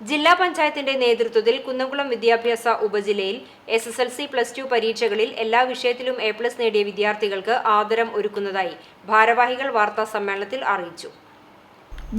ജില്ലാ പഞ്ചായത്തിന്റെ നേതൃത്വത്തിൽ കുന്നംകുളം വിദ്യാഭ്യാസ ഉപജില്ലയിൽ S S L C plus two പരീക്ഷകളിൽ എല്ലാ വിഷയത്തിലും എ പ്ലസ് നേടിയ വിദ്യാർത്ഥികൾക്ക് ആദരം ഒരുക്കുന്നതായി ഭാരവാഹികൾ വാർത്താ സമ്മേളനത്തിൽ അറിയിച്ചു.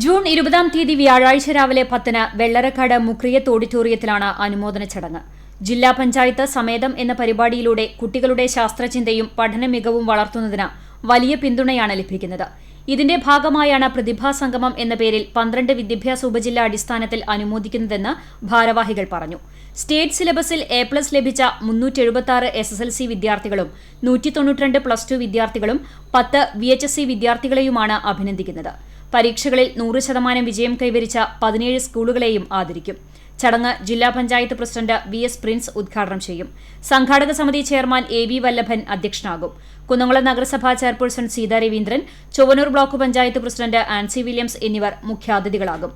ജൂൺ ഇരുപതാം തീയതി വ്യാഴാഴ്ച രാവിലെ പത്തിന് വെള്ളറക്കാട് മുക്രിയത്ത് ഓഡിറ്റോറിയത്തിലാണ് അനുമോദന ചടങ്ങ്. ജില്ലാ പഞ്ചായത്ത് സമേതം എന്ന പരിപാടിയിലൂടെ കുട്ടികളുടെ ശാസ്ത്രചിന്തയും പഠന മികവും വളർത്തുന്നതിന് വലിയ പിന്തുണയാണ് ലഭിക്കുന്നത്. ഇതിന്റെ ഭാഗമായാണ് പ്രതിഭാ സംഗമം എന്ന പേരിൽ പന്ത്രണ്ട് വിദ്യാഭ്യാസ ഉപജില്ലാ അടിസ്ഥാനത്തിൽ അനുമോദിക്കുന്നതെന്ന് ഭാരവാഹികൾ പറഞ്ഞു. സ്റ്റേറ്റ് സിലബസിൽ എ പ്ലസ് ലഭിച്ച മുന്നൂറ്റി എഴുപത്തി എസ് എസ് എൽ സി വിദ്യാർത്ഥികളും നൂറ്റി തൊണ്ണൂറ്റിരണ്ട് പ്ലസ് ടു വിദ്യാർത്ഥികളും പത്ത് വി എച്ച് എസ് സി വിദ്യാർത്ഥികളെയുമാണ് അഭിനന്ദിക്കുന്നത്. പരീക്ഷകളിൽ നൂറ് ശതമാനം വിജയം കൈവരിച്ച പതിനേഴ് സ്കൂളുകളെയും ആദരിക്കും. ചടങ്ങ് ജില്ലാ panchayat president V S Prince ഉദ്ഘാടനം ചെയ്യും. സംഘാടക സമിതി ചെയർമാൻ എ വി വല്ലഭൻ അധ്യക്ഷനാകും. കുന്നംകുളം നഗരസഭാ chairperson Seetha Raveendran Chowwanur block panchayat president Ancy Williams എന്നിവർ മുഖ്യാതിഥികളാകും.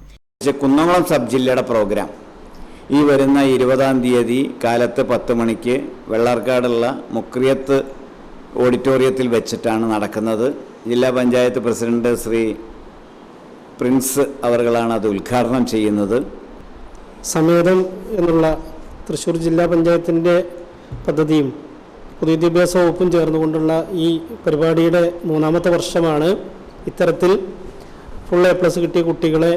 കുന്നംകുളം സബ് ജില്ലയുടെ പ്രോഗ്രാം. ഈ വരുന്ന ഇരുപതാം തീയതി കാലത്ത് പത്ത് മണിക്ക് വെള്ളാർക്കാടുള്ള മുക്രിയത്ത് ഓഡിറ്റോറിയത്തിൽ വെച്ചിട്ടാണ് നടക്കുന്നത്. ജില്ലാ പഞ്ചായത്ത് പ്രസിഡന്റ് ശ്രീ പ്രിൻസ് അവർകളാണ് അത് ഉദ്ഘാടനം ചെയ്യുന്നത്. സമേതം എന്നുള്ള തൃശ്ശൂർ ജില്ലാ പഞ്ചായത്തിന്റെ പദ്ധതിയും പൊതുവിദ്യാഭ്യാസ വകുപ്പും ചേർന്നുകൊണ്ടുള്ള ഈ പരിപാടിയുടെ മൂന്നാമത്തെ വർഷമാണ്. ഇത്തരത്തിൽ ഫുൾ എ പ്ലസ് കിട്ടിയ കുട്ടികളെ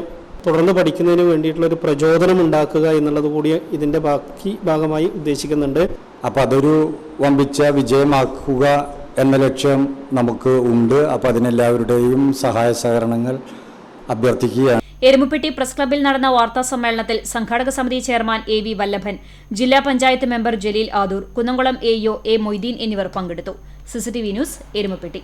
തുടർന്ന് പഠിക്കുന്നതിന് വേണ്ടിയിട്ടുള്ള ഒരു പ്രചോദനം ഉണ്ടാക്കുക എന്നുള്ളത് കൂടി ഇതിന്റെ ബാക്കി ഭാഗമായി ഉദ്ദേശിക്കുന്നുണ്ട്. അപ്പോൾ അതൊരു വമ്പിച്ച വിജയമാക്കുക എന്ന ലക്ഷ്യം നമുക്ക് ഉണ്ട്. അപ്പോൾ അതിനെല്ലാവരുടെയും സഹായ സഹകരണങ്ങൾ അഭ്യർത്ഥിക്കുകയാണ്. എരുമുപ്പെട്ടി പ്രസ് ക്ലബ്ബിൽ നടന്ന വാർത്താ സമ്മേളനത്തിൽ സംഘാടക സമിതി ചെയർമാൻ എ വി വല്ലഭൻ ജില്ലാ panchayat member Jaleel Adoor Kunnamkulam A O A Moideen എന്നിവർ പങ്കെടുത്തു. CCTV news Erumapetty.